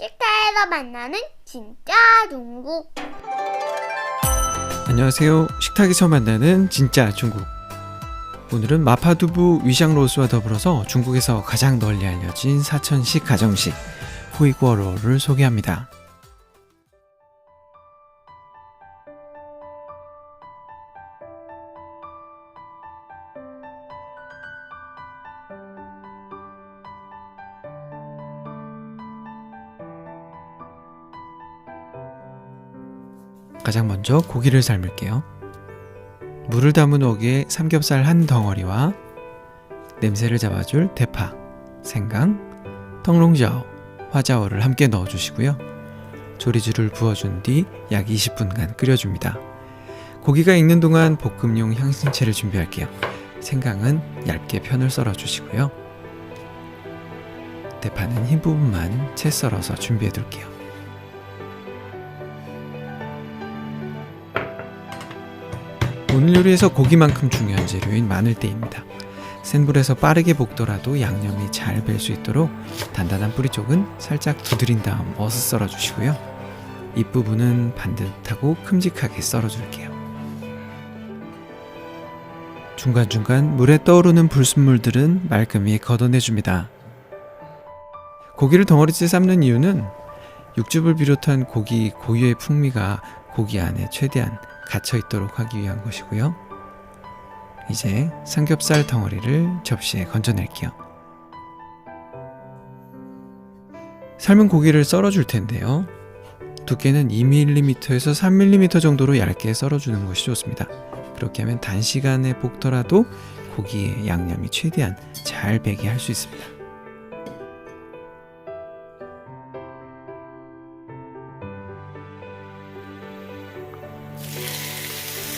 식탁에서 만나는 진짜 중국. 안녕하세요. 식탁에서 만나는 진짜 중국. 오늘은 마파두부 위샹로스와 더불어서 중국에서 가장 널리 알려진 사천식 가정식 후이구어로를 소개합니다. 가장 먼저 고기를 삶을게요. 물을 담은 웍에 삼겹살 한 덩어리와 냄새를 잡아줄 대파, 생강, 텅롱자오, 화자오를 함께 넣어주시고요. 조리줄을 부어준 뒤 약 20분간 끓여줍니다. 고기가 익는 동안 볶음용 향신채를 준비할게요. 생강은 얇게 편을 썰어주시고요. 대파는 흰 부분만 채 썰어서 준비해둘게요. 오늘 요리에서 고기만큼 중요한 재료인 마늘대입니다. 센 불에서 빠르게 볶더라도 양념이 잘 벨 수 있도록 단단한 뿌리 쪽은 살짝 두드린 다음 어슷 썰어 주시고요. 잎부분은 반듯하고 큼직하게 썰어 줄게요. 중간중간 물에 떠오르는 불순물들은 말끔히 걷어내 줍니다. 고기를 덩어리째 삶는 이유는 육즙을 비롯한 고기 고유의 풍미가 고기 안에 최대한 갇혀 있도록 하기 위한 것이고요. 이제 삼겹살 덩어리를 접시에 건져낼게요. 삶은 고기를 썰어줄 텐데요. 두께는 2mm에서 3mm 정도로 얇게 썰어주는 것이 좋습니다. 그렇게 하면 단시간에 볶더라도 고기의 양념이 최대한 잘 배게 할 수 있습니다.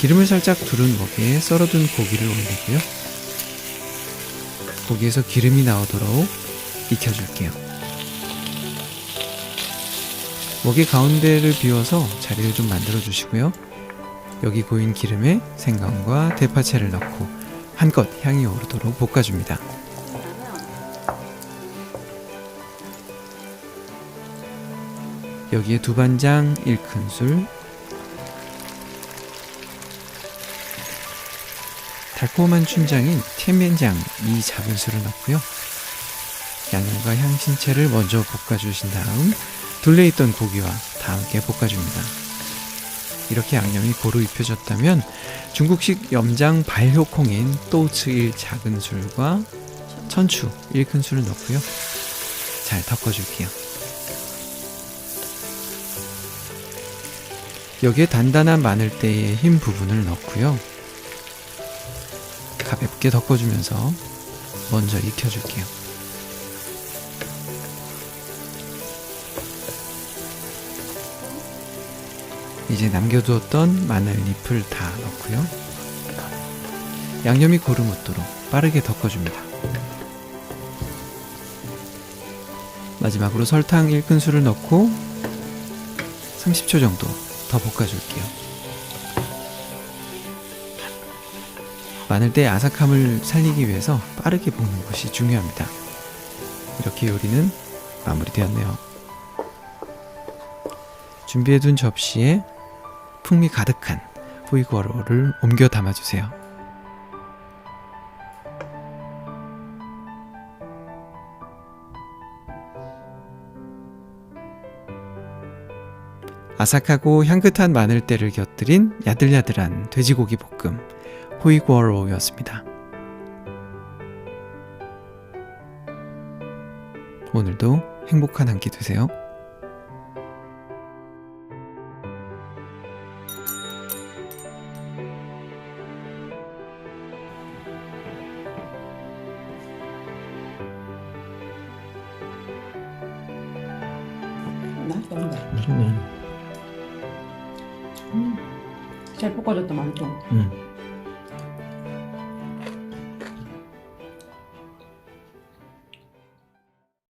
기름을 살짝 두른 웍에 썰어둔 고기를 올리고요. 고기에서 기름이 나오도록 익혀줄게요. 웍의 가운데를 비워서 자리를 좀 만들어 주시고요. 여기 고인 기름에 생강과 대파채를 넣고 한껏 향이 오르도록 볶아줍니다. 여기에 두반장 1큰술, 달콤한 춘장인 텐면장 2작은술을 넣고요. 양념과 향신채를 먼저 볶아주신 다음 둘레 있던 고기와 다 함께 볶아줍니다. 이렇게 양념이 고루 입혀졌다면 중국식 염장 발효콩인 또츠 1 작은 술과 천추 1큰 술을 넣고요. 잘 덮어줄게요. 여기에 단단한 마늘대의 흰 부분을 넣고요. 가볍게 덮어주면서 먼저 익혀줄게요. 이제 남겨두었던 마늘 잎을 다 넣고요. 양념이 고루 묻도록 빠르게 덮어줍니다. 마지막으로 설탕 1큰술을 넣고 30초 정도 더 볶아줄게요. 마늘대 아삭함을 살리기 위해서 빠르게 볶는 것이 중요합니다. 이렇게 요리는 마무리되었네요. 준비해둔 접시에 풍미 가득한 후이구어로를 옮겨 담아주세요. 아삭하고 향긋한 마늘대를 곁들인 야들야들한 돼지고기 볶음 후이구어로였습니다. 오늘도 행복한 한 끼 되세요. 맛있다. 맛있네. 잘. 음.